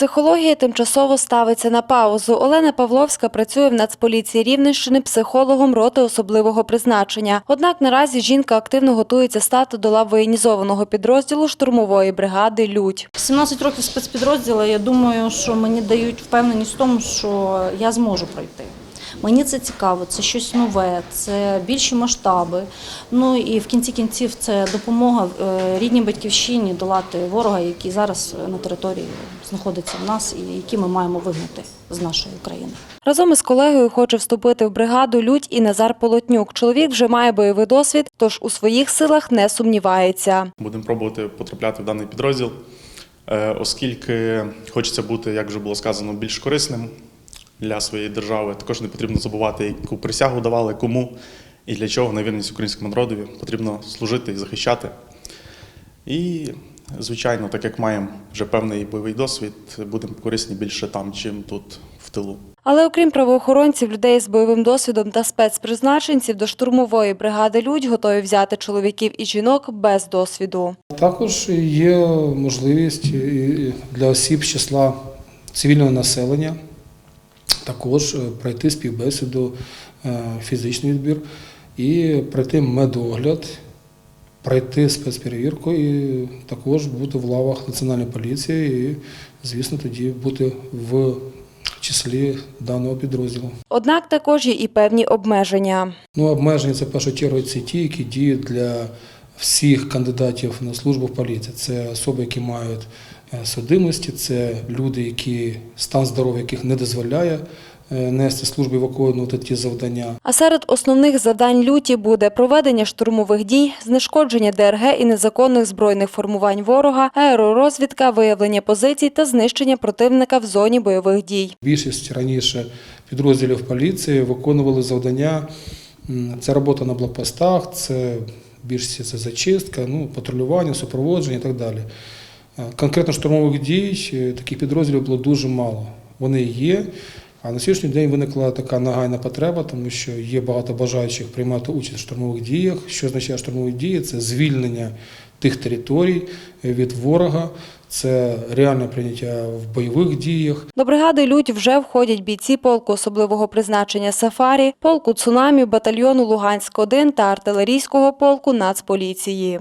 Психологія тимчасово ставиться на паузу. Олена Павловська працює в Нацполіції Рівненщини психологом роти особливого призначення. Однак наразі жінка активно готується стати до лав воєнізованого підрозділу штурмової бригади Людь. 17 років спецпідрозділу, я думаю, що мені дають впевненість в тому, що я зможу пройти. Мені це цікаво, це щось нове, це більші масштаби. Ну і в кінці кінців це допомога е, рідній батьківщині долати ворога, який зараз на території знаходиться в нас і який ми маємо вигнати з нашої України. Разом із колегою хоче вступити в бригаду Людь і Назар Полотнюк. Чоловік вже має бойовий досвід, тож у своїх силах не сумнівається. Будемо пробувати потрапляти в даний підрозділ, е, оскільки хочеться бути, як вже було сказано, більш корисним для своєї держави. Також не потрібно забувати, яку присягу давали, кому і для чого на вірність українському народові потрібно служити і захищати. І, звичайно, так як маємо вже певний бойовий досвід, будемо корисні більше там, чим тут в тилу. Але окрім правоохоронців, людей з бойовим досвідом та спецпризначенців до штурмової бригади Людь готові взяти чоловіків і жінок без досвіду. Також є можливість для осіб з числа цивільного населення також е, пройти співбесіду, е, фізичний відбір і пройти медогляд, пройти спецперевірку і також бути в лавах національної поліції і, звісно, тоді бути в числі даного підрозділу. Однак також є і певні обмеження. Ну, обмеження це в першу чергу це ті, які діють для всіх кандидатів на службу в поліції. Це особи, які мають судимості, це люди, які стан здоров'я яких не дозволяє е, нести службу і виконувати ті завдання. А серед основних завдань люті буде проведення штурмових дій, знешкодження ДРГ і незаконних збройних формувань ворога, аеророзвідка, виявлення позицій та знищення противника в зоні бойових дій. Більшість раніше підрозділів поліції виконували завдання. Це робота на блокпостах, це більшість це зачистка, ну, патрулювання, супроводження і так далі. Е, Конкретно штурмових дій е, таких підрозділів було дуже мало. Вони є. А на сьогоднішній день виникла така нагальна потреба, тому що є багато бажаючих приймати участь в штурмових діях. Що означає штурмові дії? Це звільнення тих територій е, від ворога, це реальне прийняття в бойових діях. До бригади Людь вже входять бійці полку особливого призначення Сафарі, полку цунамі, батальйону Луганськ-1 та артилерійського полку Нацполіції.